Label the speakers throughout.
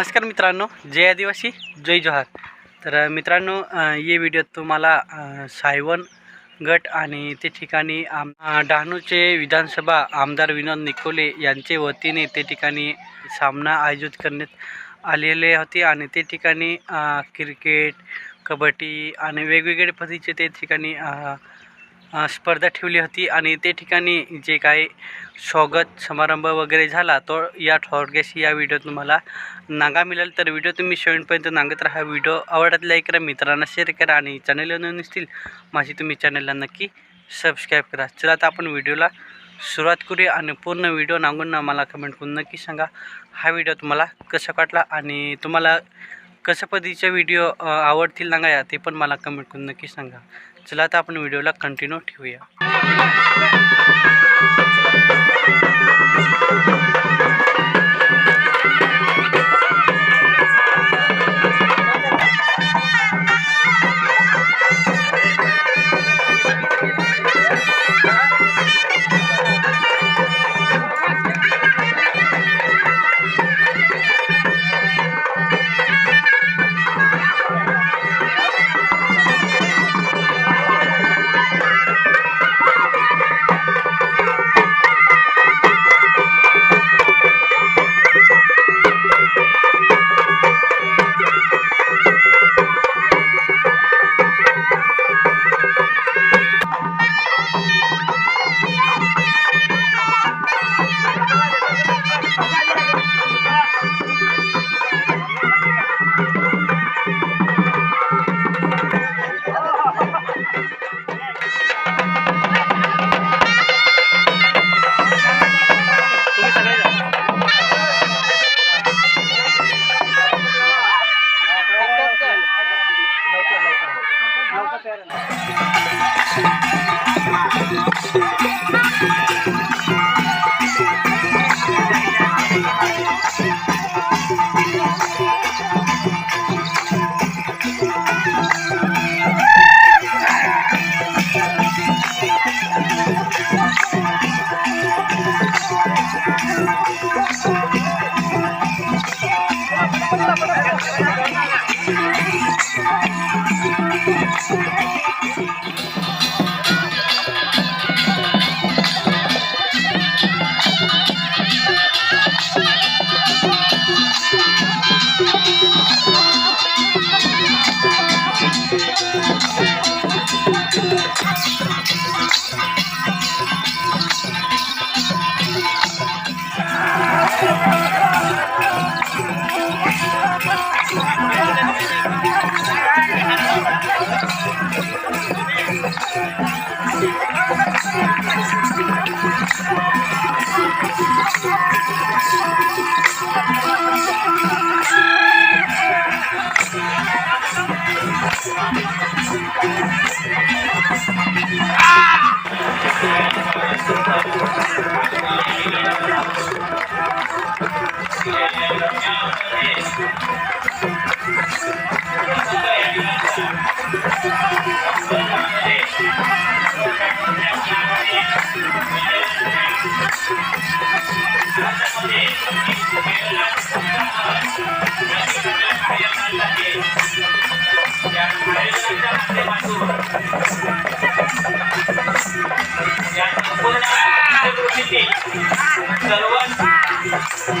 Speaker 1: नमस्कार मित्रांनो जय आदिवासी जय जोहार. तर मित्रांनो ये व्हिडिओ तुम्हाला सायवन गट आणि ते ठिकाणी आम डहाणूचे विधानसभा आमदार विनोद निकोले यांचे वतीने ते ठिकाणी सामना आयोजित करण्यात आलेले होते आणि ते ठिकाणी क्रिकेट कबड्डी आणि वेगवेगळे पद्धतीचे ते ठिकाणी स्पर्धा ठेवली होती आणि ते ठिकाणी जे काही स्वागत समारंभ वगैरे झाला तो या थोडक्याशी या व्हिडिओ तुम्हाला नागा मिळेल. तर व्हिडिओ तुम्ही शेवटपर्यंत नांगत राहा. व्हिडिओ आवडत लाईक करा मित्रांना शेअर करा आणि चॅनलवर नवीन असतील माझी तुम्ही चॅनलला नक्की सबस्क्राईब करा. चला आता आपण व्हिडिओला सुरुवात करूया आणि पूर्ण व्हिडिओ नांगून मला कमेंट करून नक्की सांगा हा व्हिडिओ तुम्हाला कसा वाटला आणि तुम्हाला कशा पद्धतीचे व्हिडिओ आवडतील नांगा या ते पण मला कमेंट करून नक्की सांगा. चला आता आपण व्हिडिओला कंटिन्यू ठेवूया.
Speaker 2: सर्व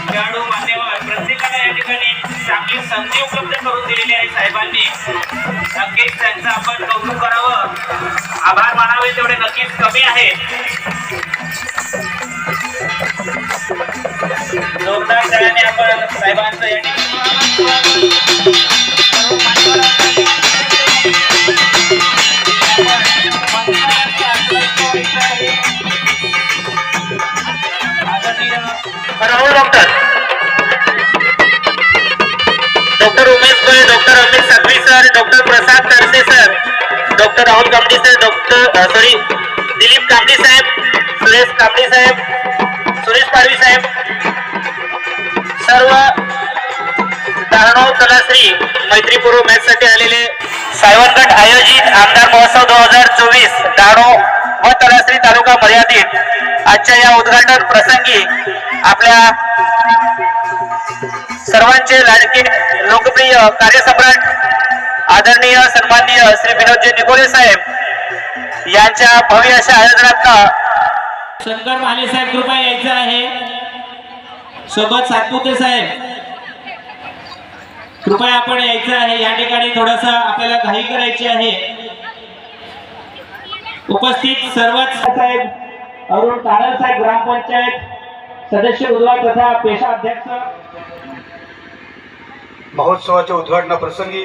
Speaker 2: खेळाडू मान्यवर प्रत्येकाला या ठिकाणी चांगली संधी उपलब्ध करून दिलेली आहे साहेबांनी नक्कीच त्यांचं आपण कौतुक करावं आभार मानावे तेवढे नक्कीच कमी आहे जोरदार सगळ्यांनी आपण साहेबांचं या ठिकाणी राहुल डॉक्टर डॉक्टर उमेश गोळे डॉक्टर अमित सातवी sir doctor Prasad Tarse sir doctor Rahul Kambadi sir doctor sorry Dilip Kambadi साहेब सुरेश कांबडी साहेब सुरेश पाडवी साहेब सर्व डहाणू तलाश्री मैत्रीपूर्व मॅच साठी आलेले सायवनगट आयोजित आमदार महोत्सव दोन हजार चोवीस डहाणू व तलाश्री तालुका मर्यादित आजच्या या उद्घाटन प्रसंगी आपल्या सर्वांचे लाडके लोकप्रिय कार्यसम्राट आदरणीय सन्माननीय श्री विनोदजी निकोले साहेब यांच्या भव्य अशा आयोजनात
Speaker 3: शंकर माने साहेब कृपया यायचं आहे. सोबत सातपुते साहेब. कृपया आपण यायचं आहे. या ठिकाणी थोडस आपल्याला घाई करायची आहे. उपस्थित सर्वच साहेब अरुण तारण साहेब ग्रामपंचायत सदस्य उद्वा तथा पेशा अध्यक्ष.
Speaker 4: महोत्सवाच्या उद्घाटनाप्रसंगी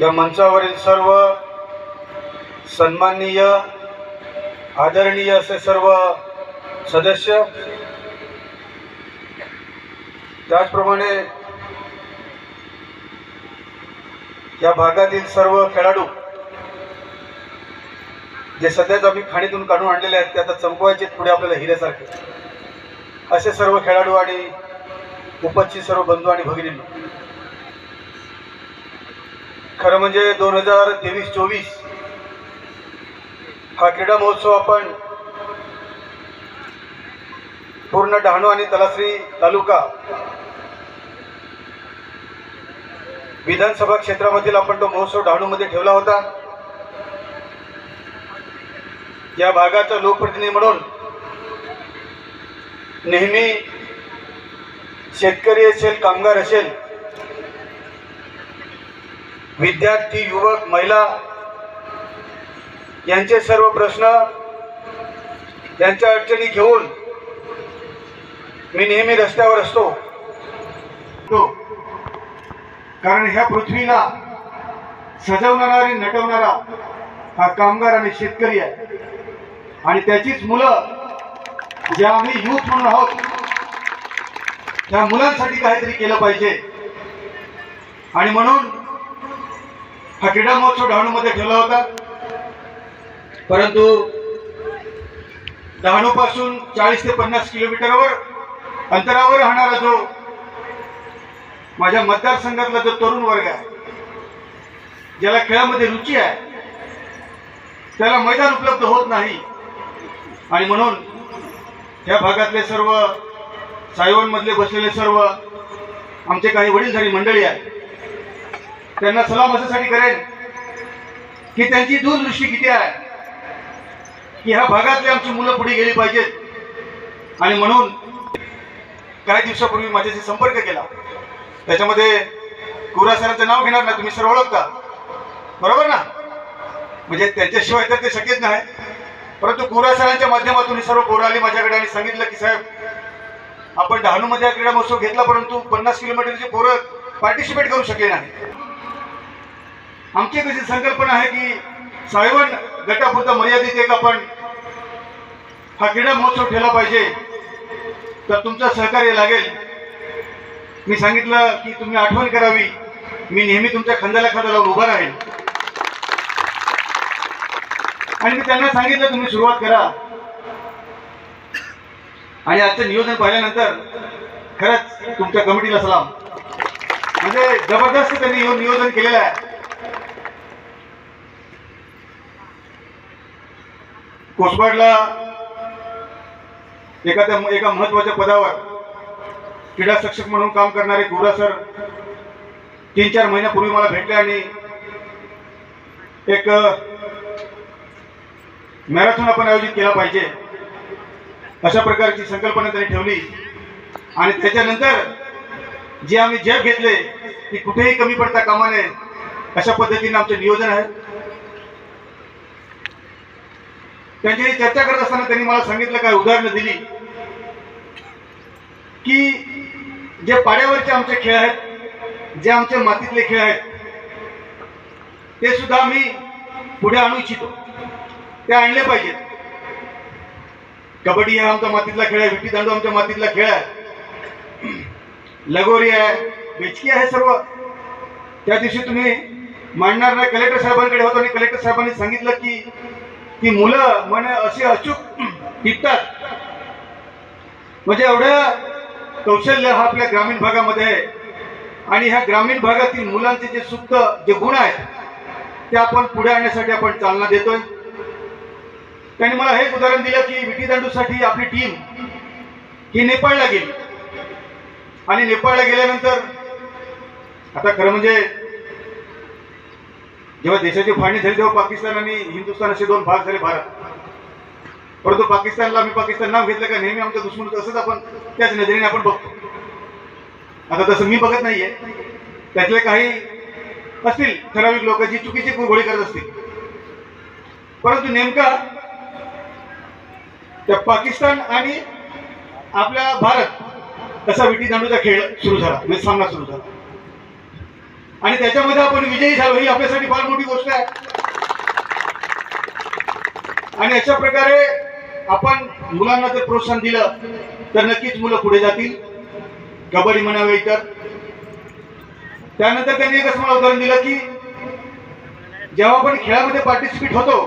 Speaker 4: या मंचावरील सर्व सन्माननीय आदरणीय असे सर्व सदस्य त्याचप्रमाणे या भागातील सर्व खेळाडू जे सध्याच आम्ही खाणीतून काढून आणलेले आहेत ते आता चमकवायचे पुढे आपल्याला हिऱ्यासारखे. असे सर्व खेळाडू आणि उपस्थित सर्व बंधू आणि भगिनींना. खरं म्हणजे दोन हजार तेवीस चोवीस हा क्रीडा महोत्सव आपण पूर्ण डहाणू आणि तलासरी तालुका विधानसभा क्षेत्रामधील आपण तो महोत्सव डहाणूमध्ये ठेवला होता. या भागाचा लोकप्रतिनिधी म्हणून नेहमी शेतकरी असेल कामगार असेल विद्यार्थी युवक महिला यांचे सर्व प्रश्न यांच्या अडचणी घेऊन मी नेहमी रस्त्यावर असतो. तो कारण ह्या पृथ्वीला सजवणारा आणि नटवणारा हा कामगार आणि शेतकरी आहे. आणि त्याचीच मुलं जे आम्ही युथ म्हणून आहोत त्या मुलांसाठी काहीतरी केलं पाहिजे. आणि म्हणून हा क्रीडा महोत्सव डहाणूमध्ये ठेवला होता. परंतु डहाणूपासून चाळीस ते पन्नास किलोमीटरवर अंतरावर राहणारा जो माझ्या मतदारसंघातला जो तरुण वर्ग आहे ज्याला खेळामध्ये रुची आहे त्याला मैदान उपलब्ध होत नाही. आणि म्हणून या भागातले सर्व सायवनमधले बसलेले सर्व आमचे काही वडीलधारी मंडळी आहेत त्यांना सलाम अशासाठी करेन की त्यांची दूरदृष्टी किती आहे की ह्या भागातली आमची मुलं पुढे गेली पाहिजेत. आणि म्हणून काही दिवसापूर्वी माझ्याशी संपर्क केला. त्याच्यामध्ये कुरा सरांचं नाव घेणार ना तुम्ही सर ओळखता. बरोबर ना? म्हणजे त्याच्याशिवाय तर ते शक्यच नाही. परंतु कोरा सरांच्या माध्यमातून सर्व कोरा आली माझ्याकडे आणि सांगितलं की साहेब आपण डहाणूमध्ये हा क्रीडा महोत्सव घेतला परंतु पन्नास किलोमीटरची पोरं पार्टिसिपेट करू शकले नाही आमची कशी संकल्पना आहे की सायवन गटापुरता मर्यादित एक आपण हा क्रीडा महोत्सव ठेवला पाहिजे. तर तुमचं सहकार्य लागेल. मी सांगितलं की तुम्ही आठवण करावी. मी नेहमी तुमच्या खांद्याला खांदा लावून उभा राहील आणि मी त्यांना सांगितलं तुम्ही सुरुवात करा. आणि आजचं नियोजन पाहिल्यानंतर खरंच तुमच्या कमिटीला सलाम. म्हणजे जबरदस्त त्यांनी नियोजन केलेलं आहे. कोसबडला एका त्या एका महत्त्वाच्या पदावर क्रीडा शिक्षक म्हणून काम करणारे गुरा सर तीन चार महिन्यापूर्वी मला भेटले आणि एक मॅरेथॉन आपण आयोजित केला पाहिजे. अशा प्रकारची संकल्पना त्यांनी ठेवली. आणि त्याच्यानंतर जे आम्ही जग घेतले ती कुठेही कमी पडता कामा नये अशा पद्धतीने आमचं नियोजन आहे. त्यांची चर्चा करत असताना त्यांनी मला सांगितलं काय उदाहरणं दिली. की जे पाड्यावरचे आमचे खेळ आहेत जे आमचे मातीतले खेळ आहेत ते सुद्धा आम्ही पुढे आणू इच्छितो. ते आणले पाहिजेत. कबड्डी हा आमचा मातीतला खेळ आहे विटी दांडू आमच्या मातीतला खेळ आहे. लगोरी आहे बेचकी आहे सर्व. त्या दिवशी तुम्ही मांडणार नाही कलेक्टर साहेबांकडे होतो आणि कलेक्टर साहेबांनी सांगितलं की ती मुलं म्हणे अशी अचूक टिकतात. म्हणजे एवढं कौशल्य हा आपल्या ग्रामीण भागामध्ये आहे. आणि ह्या ग्रामीण भागातील मुलांचे जे सुप्त जे गुण आहेत ते आपण पुढे आणण्यासाठी आपण चालना देतोय. त्यांनी मला हेच उदाहरण दिलं की विटी दांडूसाठी आपली टीम ही नेपाळला गेली. आणि नेपाळला गेल्यानंतर आता खरं म्हणजे जेव्हा देशाची फाळणी झाली तेव्हा पाकिस्तान आणि हिंदुस्थान असे दोन भाग झाले भारत. परंतु पाकिस्तानला आम्ही पाकिस्तान नाव घेतलं का नेहमी आमच्या दुश्मन तसंच असंच आपण त्याच नजरेने आपण बघतो. आता तसं मी बघत नाहीये. त्यातले काही असतील ठराविक लोक जी चुकीची घोडी करत असतील. परंतु नेमका त्या पाकिस्तान आणि आपला भारत असा विटी दांडूचा खेळ सुरू झाला म्हणजे सामना सुरू झाला. आणि त्याच्यामध्ये आपण विजयी झालो ही आपल्यासाठी फार मोठी गोष्ट आहे. आणि अशा प्रकारे आपण मुलांना जर प्रोत्साहन दिलं तर नक्कीच मुलं पुढे जातील. कबड्डी म्हणावे तर त्यानंतर त्यांनी एकच मला उदाहरण दिलं की जेव्हा आपण खेळामध्ये पार्टिसिपेट होतो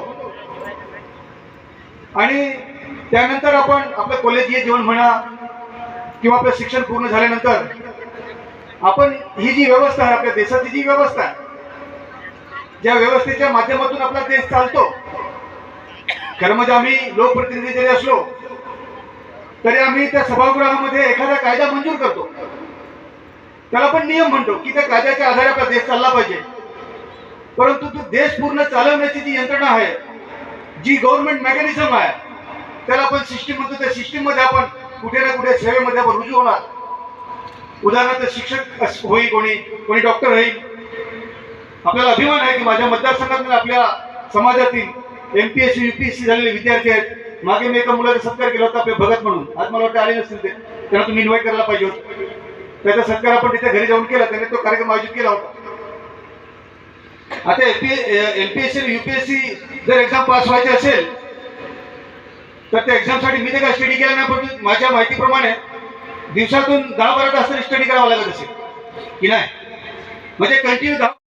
Speaker 4: आणि त्यानंतर आपण आपलं कॉलेजीय जीवन म्हणा किंवा आपलं शिक्षण पूर्ण झाल्यानंतर आपण ही जी व्यवस्था आहे आपल्या देशाची जी व्यवस्था आहे ज्या व्यवस्थेच्या माध्यमातून आपला देश चालतो खरं म्हणजे आम्ही लोकप्रतिनिधी जरी असलो तरी आम्ही त्या सभागृहामध्ये एखादा कायदा मंजूर करतो. त्याला आपण नियम म्हणतो की त्या कायद्याच्या आधारे आपला देश चालला पाहिजे. परंतु तो देश पूर्ण चालवण्याची जी यंत्रणा आहे जी गव्हर्नमेंट मेकॅनिझम आहे त्याला आपण सिस्टीम म्हणतो त्या सिस्टीममध्ये आपण कुठे ना कुठे सेवेमध्ये आपण रुजू होणार. उदाहरणार्थ शिक्षक होईल कोणी कोणी डॉक्टर होईल. आपल्याला अभिमान आहे की माझ्या मतदारसंघातून आपल्या समाजातील M P S C U P S C झालेले विद्यार्थी आहेत. मागे मी एका मुलाचा सत्कार केला होता आपले भगत म्हणून. आज मला वाटतं आले नसतील ते. त्यांना तुम्ही इन्व्हाइट करायला पाहिजे होतं. त्याचा सत्कार आपण तिथे घरी जाऊन केला. त्याने तो कार्यक्रम आयोजित केला होता. आता M P S C UPSC जर एक्झाम पास व्हायची असेल तर त्या एक्झामसाठी मी ते काय स्टडी केला नाही पण माझ्या माहितीप्रमाणे दिवसातून दहा बारा तास तरी स्टडी करावा लागत असेल. की नाही? म्हणजे कंटिन्यू दहा